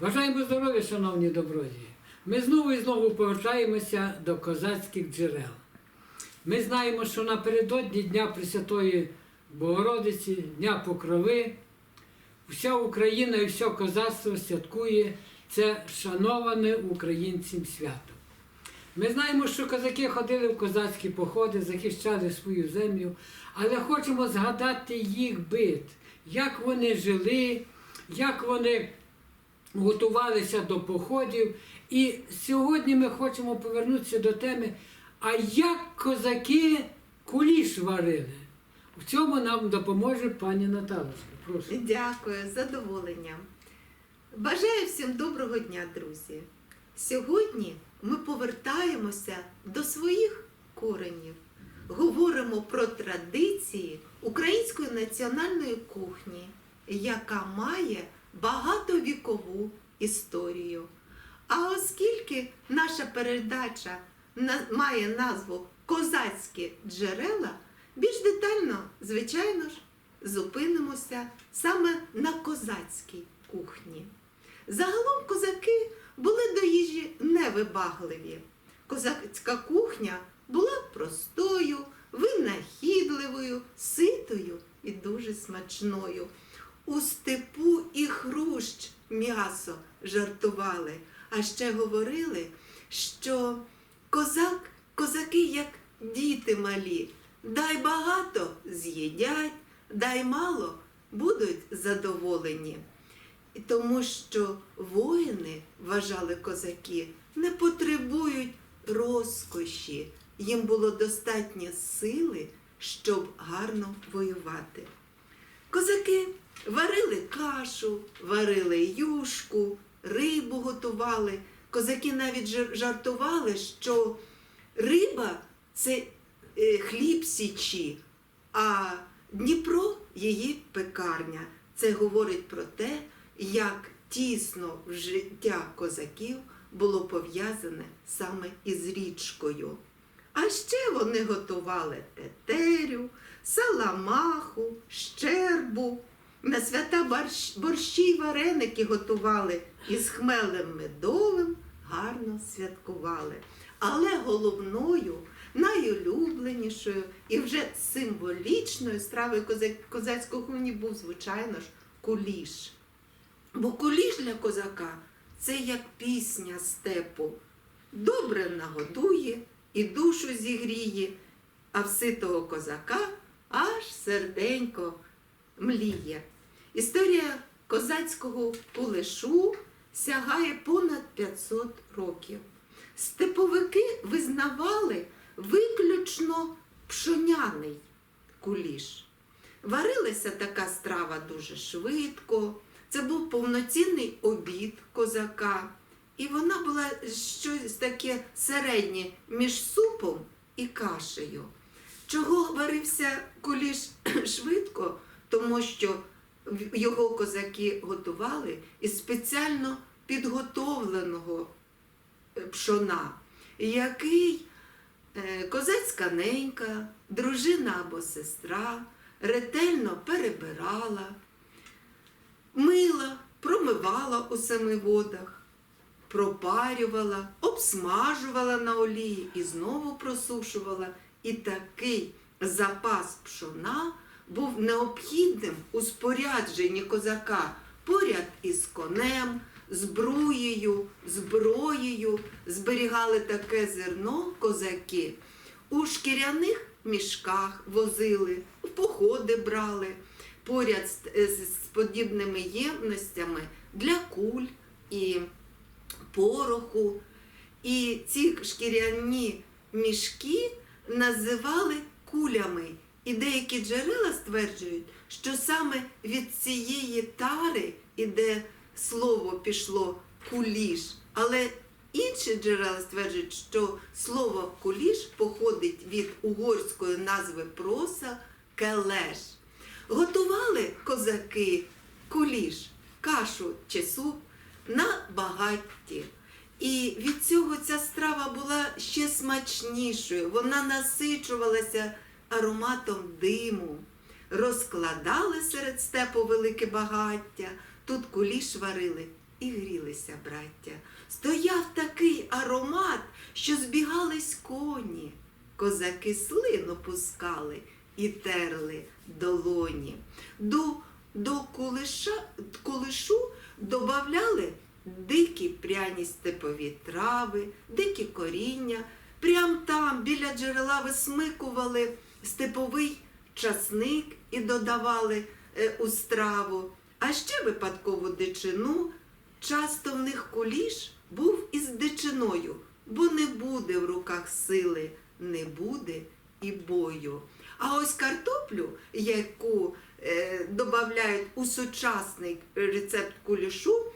Бажаємо здоров'я, шановні добродії. Ми знову і знову повертаємося до козацьких джерел. Ми знаємо, що напередодні Дня Пресвятої Богородиці, Дня Покрови, вся Україна і все козацтво святкує це шановане українцям свято. Ми знаємо, що козаки ходили в козацькі походи, захищали свою землю, але хочемо згадати їх бит, як вони жили, як вони готувалися до походів. І сьогодні ми хочемо повернутися до теми, а як козаки куліш варили. В цьому нам допоможе пані Наталочка. Прошу. Дякую, з задоволенням. Бажаю всім доброго дня, друзі. Сьогодні ми повертаємося до своїх коренів. Говоримо про традиції української національної кухні, яка має багатовікову історію. А оскільки наша передача має назву Козацькі джерела, більш детально, звичайно ж, зупинимося саме на козацькій кухні. Загалом козаки були до їжі невибагливі. Козацька кухня була простою, винахідливою, ситою і дуже смачною. У степу і хрущ м'ясо жартували, а ще говорили, що козак, козаки як діти малі, дай багато з'їдять, дай мало будуть задоволені. Тому що воїни, вважали козаки, не потребують розкоші. Їм було достатньо сили, щоб гарно воювати. Козаки варили кашу, варили юшку, рибу готували. Козаки навіть жартували, що риба це е, хліб січі, а Дніпро її пекарня. Це говорить про те, як тісно життя козаків було пов'язане саме із річкою. А ще вони готували тетерю, саламаху, щербу. На свята борщ, борщі й вареники готували і з хмелем медовим гарно святкували. Але головною, найулюбленішою і вже символічною стравою коза- козацького кухні був, звичайно ж, куліш. Бо куліш для козака це як пісня степу. Добре нагодує і душу зігріє, а в ситого козака аж серденько мліє. Історія козацького кулешу сягає понад 500 років. Степовики визнавали виключно пшоняний куліш. Варилася така страва дуже швидко. Це був повноцінний обід козака. І вона була щось таке середнє між супом і кашею. Чого варився куліш швидко? Тому що його козаки готували із спеціально підготовленого е, пшона, який е, козацька ненька, дружина або сестра ретельно перебирала, мила, промивала у семи водах, пропарювала, обсмажувала на олії і знову просушувала. І такий запас пшона був необхідним у спорядженні козака поряд із конем, збруєю, зброєю зберігали таке зерно козаки. У шкіряних мішках возили, в походи брали поряд з, з, подібними ємностями для куль і пороху. І ці шкіряні мішки називали кулями. І деякі джерела стверджують, що саме від цієї тари іде слово пішло куліш. Але інші джерела стверджують, що слово куліш походить від угорської назви проса келеш. Готували козаки куліш, кашу чи суп на багатті. І від цього ця страва була ще смачнішою. Вона насичувалася ароматом диму. Розкладали серед степу велике багаття, тут куліш варили і грілися браття. Стояв такий аромат, що збігались коні. Козаки слину пускали і терли долоні. До, до кулиша, кулишу добавляли дикі пряні степові трави, дикі коріння. Прям там біля джерела висмикували степовий часник і додавали е, у страву. А ще випадкову дичину. Часто в них куліш був із дичиною, бо не буде в руках сили, не буде і бою. А ось картоплю, яку е, додають у сучасний рецепт кулішу,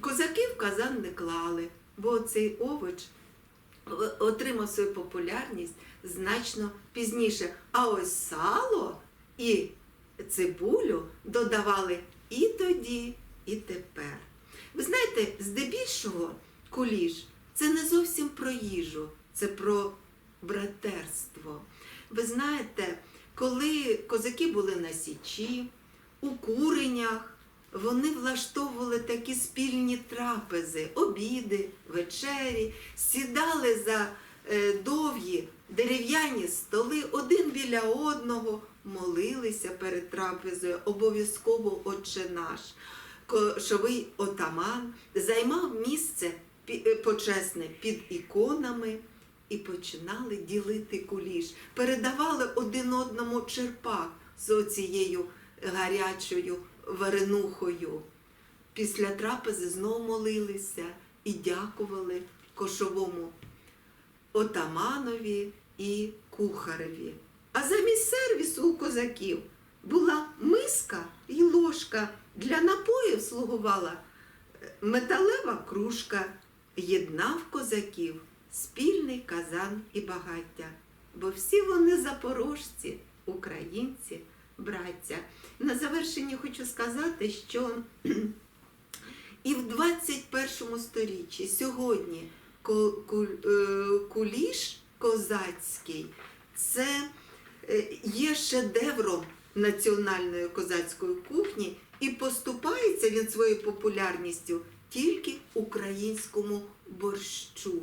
козаки в казан не клали, бо цей овоч отримав свою популярність значно пізніше. А ось сало і цибулю додавали і тоді, і тепер. Ви знаєте, здебільшого куліш це не зовсім про їжу, це про братерство. Ви знаєте, коли козаки були на січі, у куренях, вони влаштовували такі спільні трапези, обіди, вечері, сідали за е, довгі дерев'яні столи один біля одного, молилися перед трапезою, обов'язково Отче наш. Кошовий отаман займав місце е, почесне під іконами і починали ділити куліш, передавали один одному черпак з оцією гарячою варенухою. Після трапези знов молилися і дякували кошовому отаманові і кухареві. А замість сервісу у козаків була миска і ложка. Для напоїв слугувала е, металева кружка. Єднав козаків спільний казан і багаття, бо всі вони запорожці, українці, браття. На завершення хочу сказати, що і в 21 сторіччі сьогодні е, куліш козацький це е, є шедевром національної козацької кухні і поступається він своєю популярністю тільки українському борщу.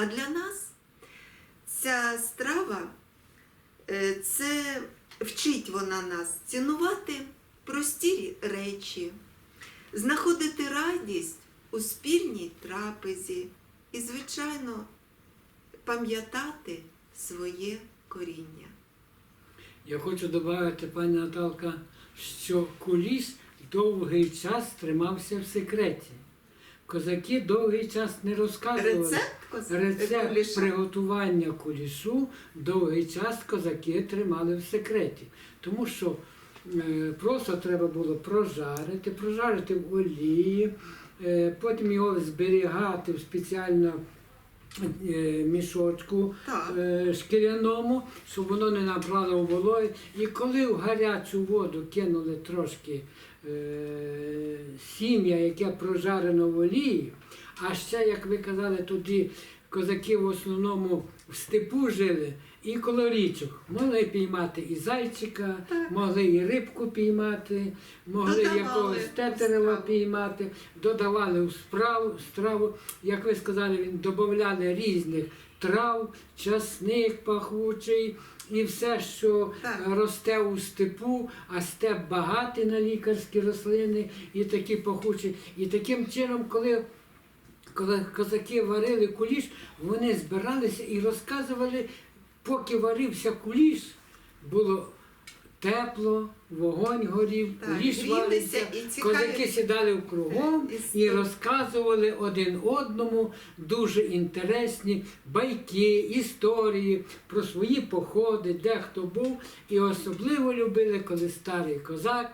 А для нас ця страва е, це вчить вона нас цінувати прості речі, знаходити радість у спільній трапезі і, звичайно, пам'ятати своє коріння. Я хочу додати, пані Наталка, що куліш довгий час тримався в секреті. Козаки довгий час не розказували. Рецепт коз- Рецепт куліша? приготування кулішу довгий час козаки тримали в секреті, тому що е, просто треба було прожарити, прожарити в олії, е, потім його зберігати в спеціально е, мішочку Так. шкіряному, щоб воно не набрало вологи. І коли в гарячу воду кинули трошки сім'я, яке прожарено в олії, а ще, як ви казали, тоді козаки в основному в степу жили і коло річок. Могли піймати і зайчика, Так. могли і рибку піймати, могли Додавали якогось тетерева страву. піймати, додавали у справу, страву, як ви сказали, він додавали різних трав, часник пахучий і все, що Так. е, росте у степу, а степ багатий на лікарські рослини і такі пахучі. І таким чином, коли коли козаки варили куліш, вони збиралися і розказували, поки варився куліш, було тепло, вогонь горів, Так, куліш грілися варився, і цікаві- козаки сідали в кругом І і розказували один одному дуже інтересні байки, історії про свої походи, де хто був. І особливо любили, коли старий козак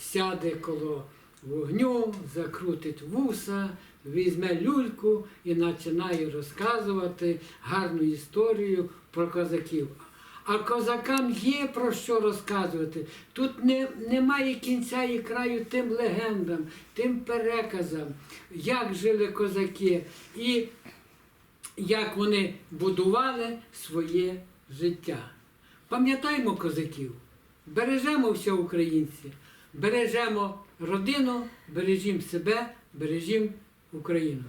сяде коло вогню, закрутить вуса, візьме люльку і починає розказувати гарну історію про козаків. А козакам є про що розказувати. Тут не, немає кінця і краю тим легендам, тим переказам, як жили козаки і як вони будували своє життя. Пам'ятаємо козаків, бережемо все українці, бережемо родину, бережімо себе, бережімо Україну.